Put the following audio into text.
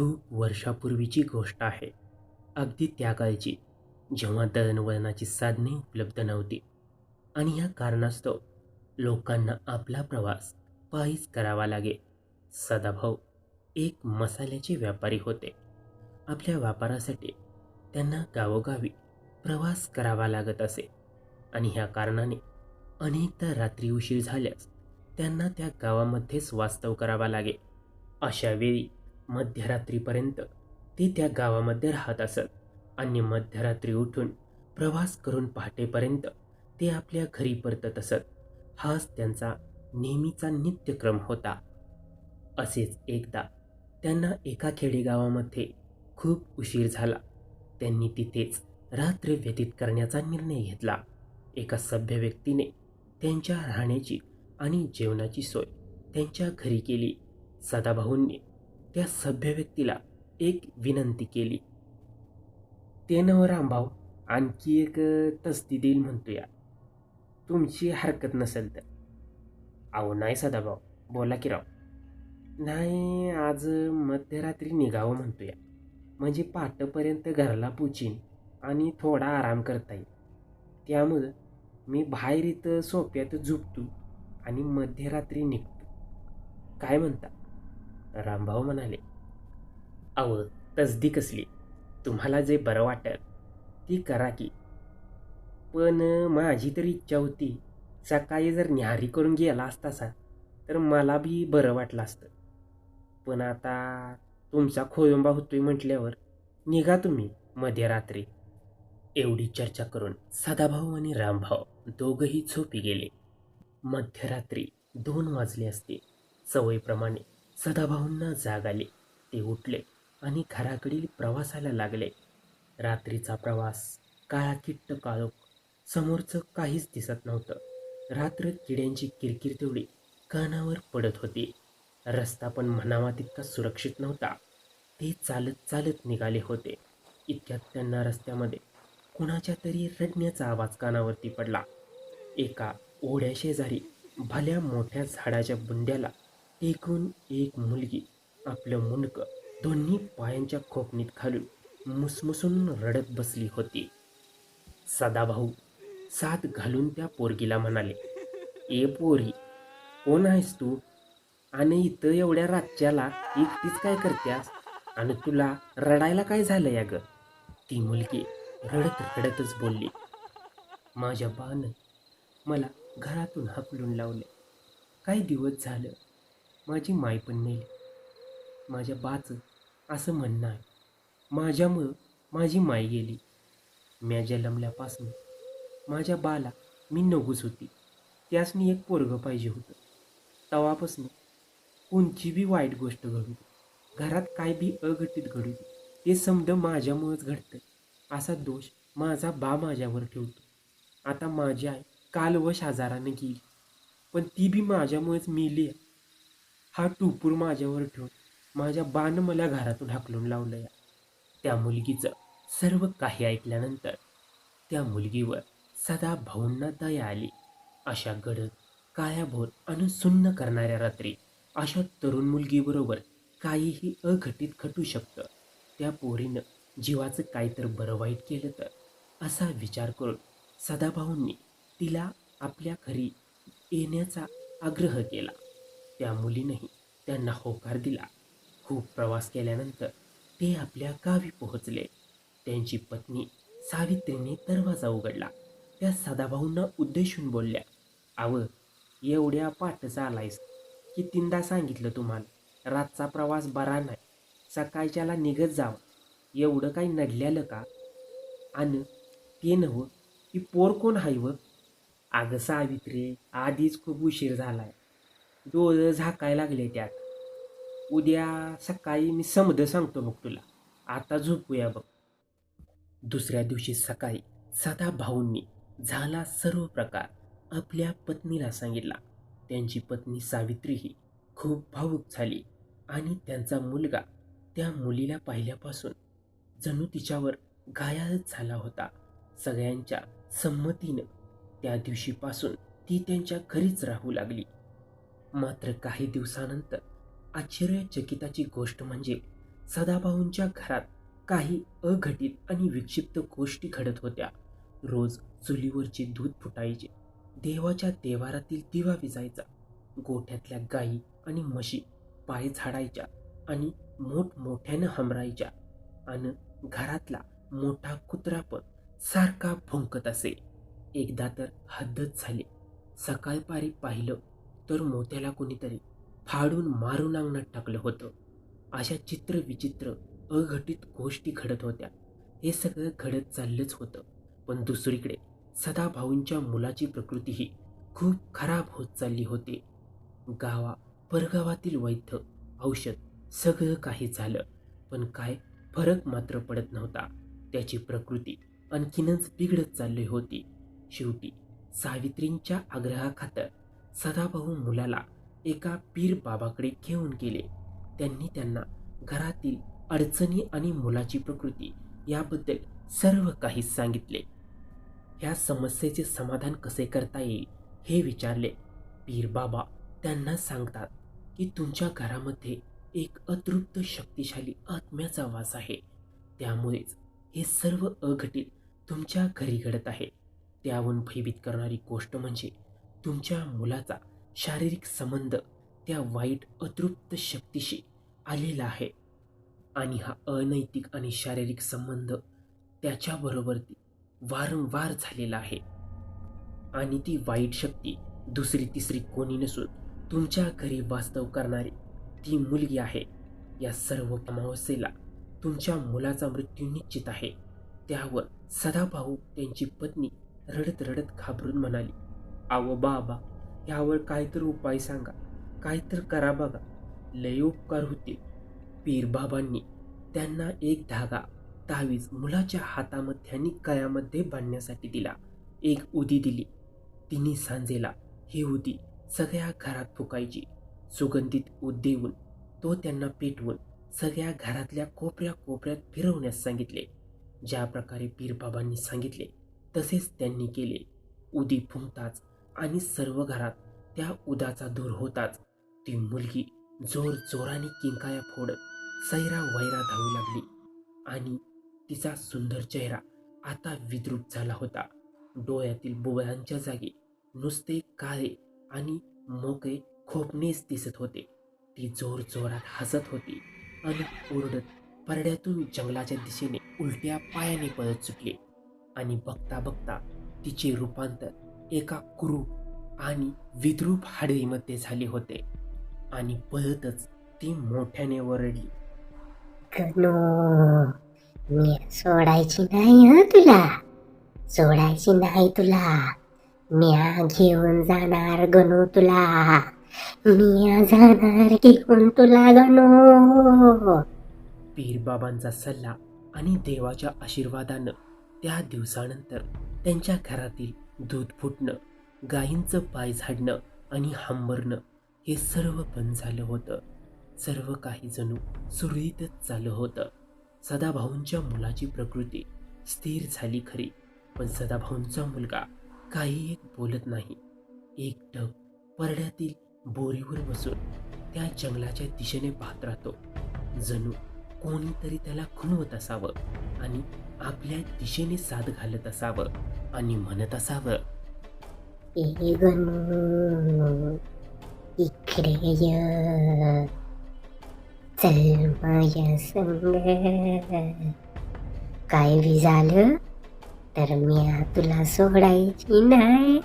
खूप वर्षापूर्वीची गोष्ट आहे. अगदी त्या काळची जेव्हा दळणवळणाची साधने उपलब्ध नव्हती. आणि या कारणास्तव लोकांना आपला प्रवास पायीच करावा लागे. सदाभाऊ एक मसाल्याचे व्यापारी होते. आपल्या व्यापारासाठी त्यांना गावोगावी प्रवास करावा लागत असे. आणि ह्या कारणाने अनेकदा रात्री उशीर झाल्यास त्यांना त्या गावामध्येच वास्तव करावा लागे. अशावेळी मध्यरात्रीपर्यंत ते त्या गावामध्ये राहत असत. आणि मध्यरात्री उठून प्रवास करून पहाटेपर्यंत ते आपल्या घरी परतत असत. हाच त्यांचा नेहमीचा नित्यक्रम होता. असेच एकदा त्यांना एका खेडेगावामध्ये खूप उशीर झाला. त्यांनी तिथेच रात्र व्यतीत करण्याचा निर्णय घेतला. एका सभ्य व्यक्तीने त्यांच्या राहण्याची आणि जेवणाची सोय त्यांच्या घरी केली. सदाभाऊंनी त्या सभ्य व्यक्तीला एक विनंती केली. ते नव रामभाऊ आणखी एक तस्ती देईल म्हणतोया तुमची हरकत नसेल तर. अहो नाही सदाभाऊ. बोला की राव. नाही आज मध्यरात्री निघावं म्हणतोया म्हणजे पाटपर्यंत घराला पुचीन आणि थोडा आराम करता येईल. त्यामुळं मी बाहेर इथं सोप्यात झोपतो आणि मध्यरात्री निघतो. काय म्हणता? रामभाऊ म्हणाले अहो तसदी कसली? तुम्हाला जे बरं वाटेल ती करा की. पण माझी तर इच्छा होती सकाळी जर न्याहारी करून गेला असतासा तर मला बी बरं वाटलं असतं. पण आता तुमचा खोयंबा होतोय म्हटल्यावर निघा तुम्ही मध्यरात्री एवढी चर्चा करून सदाभाऊ आणि रामभाऊ दोघंही झोपी गेले. मध्यरात्री दोन वाजले असते. सवयीप्रमाणे सदाभाऊंना जाग आली ते उठले आणि घराकडील प्रवासाला लागले. रात्रीचा प्रवास काळा किट्ट काळोख समोरचं काहीच दिसत नव्हतं. रात्र किड्यांची किरकिर तेवढी कानावर पडत होती. रस्ता पण म्हणावा तितका सुरक्षित नव्हता. ते चालत चालत निघाले होते. इतक्यात त्यांना रस्त्यामध्ये कुणाच्या तरी रडण्याचा आवाज कानावरती पडला. एका ओढ्या शेजारी भल्या मोठ्या झाडाच्या बुंद्याला एकूण एक मुलगी आपलं मुनकं दोन्ही पायांच्या खोपणीत घालून मुसमुसून रडत बसली होती. सदाभाऊ साथ घालून त्या पोरगीला म्हणाले ए पोरी कोण आहेस तू? आणि इथं एवढ्या रातच्याला एकटीच काय करत्यास? आणि तुला रडायला काय झालं या ग ती मुलगी रडत रडतच बोलली माझ्या बानं मला घरातून हकलून लावले. काही दिवस झालं माझी माय पण मेली माझ्या बाचं असं म्हणणं आहे माझ्यामुळं माझी माय गेली. म्या जन्मल्यापासून माझ्या बाला मी नगूच होती. त्यासनी एक पोरगं पाहिजे होतं. तवापासून कोणची बी वाईट गोष्ट घडू घरात काय बी अघटित घडू ते समज माझ्यामुळंच घडतं. असा दोष माझा बा माझ्यावर ठेवतो. आता माझी आई कालवश आजारानं गेली. पण ती बी माझ्यामुळेच मेली आहे. हा टुपूर माझ्यावर ठेवून माझ्या बाण मला घरातून हाकलून लावलं या. त्या मुलगीचं सर्व काही ऐकल्यानंतर त्या मुलगीवर सदा भाऊंना दया आली. अशा गडद कायाभोर आणि सुन्न करणाऱ्या रात्री अशा तरुण मुलगीबरोबर काहीही अघटित खटू शकतं. त्या पोरीनं जीवाचं काहीतर बरं वाईट केलं तर असा विचार करून सदाभाऊंनी तिला आपल्या घरी येण्याचा आग्रह केला. त्या मुलीनंही त्यांना होकार दिला. खूप प्रवास केल्यानंतर ते आपल्या गावी पोहोचले. त्यांची पत्नी सावित्रीने दरवाजा उघडला. त्या सदाभाऊंना उद्देशून बोलल्या आव एवढ्या पाठचा आलायस. कितींदा सांगितलं तुम्हाला रातचा प्रवास बरा नाही. सकाळच्याला निघत जावं. एवढं काही नडल्यालं का? आणि ते नव की पोर कोण हाय व? अगं सावित्री आधीच खूप उशीर झालाय. डोळं झाकायला लागले त्यात. उद्या सकाळी मी समज सांगतो बघ तुला. आता झोपूया बघ. दुसऱ्या दिवशी सकाळी सदा भाऊंनी झाला सर्व प्रकार आपल्या पत्नीला सांगितला. त्यांची पत्नी सावित्रीही खूप भावूक झाली आणि त्यांचा मुलगा त्या मुलीला पाहिल्यापासून जणू तिच्यावर घायाळच झाला होता. सगळ्यांच्या संमतीनं त्या दिवशीपासून ती त्यांच्या घरीच राहू लागली. मात्र काही दिवसानंतर आश्चर्यचकिताची गोष्ट म्हणजे सदाभाऊंच्या घरात काही अघटित आणि विक्षिप्त गोष्टी घडत होत्या. रोज चुलीवरचे दूध फुटायचे देवाच्या देवारातील दिवा विजायचा गोठ्यातल्या गायी आणि म्हशी पाय झाडायच्या आणि मोठमोठ्यानं हमरायच्या आणि घरातला मोठा कुत्रा पण सारखा भुंकत असे. एकदा तर हद्दच झाली. सकाळपारी पाहिलं तर मोत्याला कोणीतरी फाडून मारून अंगणात टाकलं होतं. अशा चित्रविचित्र अघटित गोष्टी घडत होत्या. हे सगळं घडत चाललंच होतं. पण दुसरीकडे सदाभाऊंच्या मुलाची प्रकृतीही खूप खराब होत चालली होती. गावा परगावातील वैद्य औषध सगळं काही झालं. पण काय फरक मात्र पडत नव्हता. त्याची प्रकृती आणखीनच बिघडत चालली होती. शेवटी सावित्रींच्या आग्रहाखातर सदाभाऊ मुलाला एका पीर बाबाकडे घेऊन गेले. त्यांनी त्यांना घरातील अडचणी आणि मुलाची प्रकृती याबद्दल सर्व काही सांगितले. ह्या समस्येचे समाधान कसे करता येईल हे विचारले. पीर बाबा त्यांना सांगतात की तुमच्या घरामध्ये एक अतृप्त शक्तिशाली आत्म्याचा वास आहे. त्यामुळेच हे सर्व अघटित तुमच्या घरी घडत आहे. त्याहून भयभीत करणारी गोष्ट म्हणजे तुमच्या मुलाचा शारीरिक संबंध त्या वाईट अतृप्त शक्तीशी आलेला आहे. आणि हा अनैतिक आणि शारीरिक संबंध त्याच्याबरोबर वारंवार झालेला आहे. आणि ती वाईट शक्ती दुसरी तिसरी कोणी नसून तुमच्या घरी वास्तव करणारी ती मुलगी आहे. या सर्व अमावस्येला तुमच्या मुलाचा मृत्यू निश्चित आहे. त्यावर सदाभाऊ त्यांची पत्नी रडत रडत घाबरून म्हणाली आव बाबा यावर काहीतरी उपाय सांगा. काहीतरी करा बघा. लय उपकार होतील. पीरबाबांनी त्यांना एक धागा तावीज मुलाच्या हातामध्ये आणि कळ्यामध्ये बांधण्यासाठी दिला. एक उदी दिली. तिने सांजेला ही उदी सगळ्या घरात फुकायची. सुगंधित उद देऊन तो त्यांना पेटवून सगळ्या घरातल्या कोपऱ्या कोपऱ्यात फिरवण्यास सांगितले. ज्या प्रकारे पीरबाबांनी सांगितले तसेच त्यांनी केले. उदी फुंकताच आणि सर्व घरात त्या उदाचा धूर होताच. ती मुलगी जोर जोराने किंकाया फोडत सैरा वैरा धावू लागली आणि तिचा सुंदर चेहरा आता विद्रूप झाला होता. डोळ्यातील बुबळांच्या जागी नुसते काळे आणि मोकळे खोपणेच दिसत होते. ती जोर जोरात हसत होती आणि ओरडत परड्यातून जंगलाच्या दिशेने उलट्या पायाने पळत सुटली आणि बघता बघता तिचे रूपांतर एका कुरूप आणि विद्रूप हाडळीमध्ये झाले होते. आणि पळतच ती मोठ्याने वरडली मी सोडायची नाही हं तुला. सोडायची नाही तुला. म्या घेऊन जाणार गणू तुला. मी जाणार घेऊन तुला गणू. पीरबाबांचा सल्ला आणि देवाच्या आशीर्वादानं त्या दिवसानंतर त्यांच्या घरातील दूध फुटणं गायींचं पाय झाडणं आणि हांबरणं हे सर्व बंद झालं होतं. सर्व काही जणू सुरळीतच चालू होतं. सदाभाऊंच्या मुलाची प्रकृती स्थिर झाली खरी पण सदाभाऊंचा मुलगा काही एक बोलत नाही. एक परड्यातील बोरीवर बसून त्या जंगलाच्या दिशेने पाहत राहतो. जणू कोणीतरी त्याला खुणवत असावं आणि आपल्या दिशेने साथ घालत असावं. आणि म्हणत असावं. गणू इकडे ये. चल माझ्या संग. काय बी झालं तर मी तुला सोडायची नाही.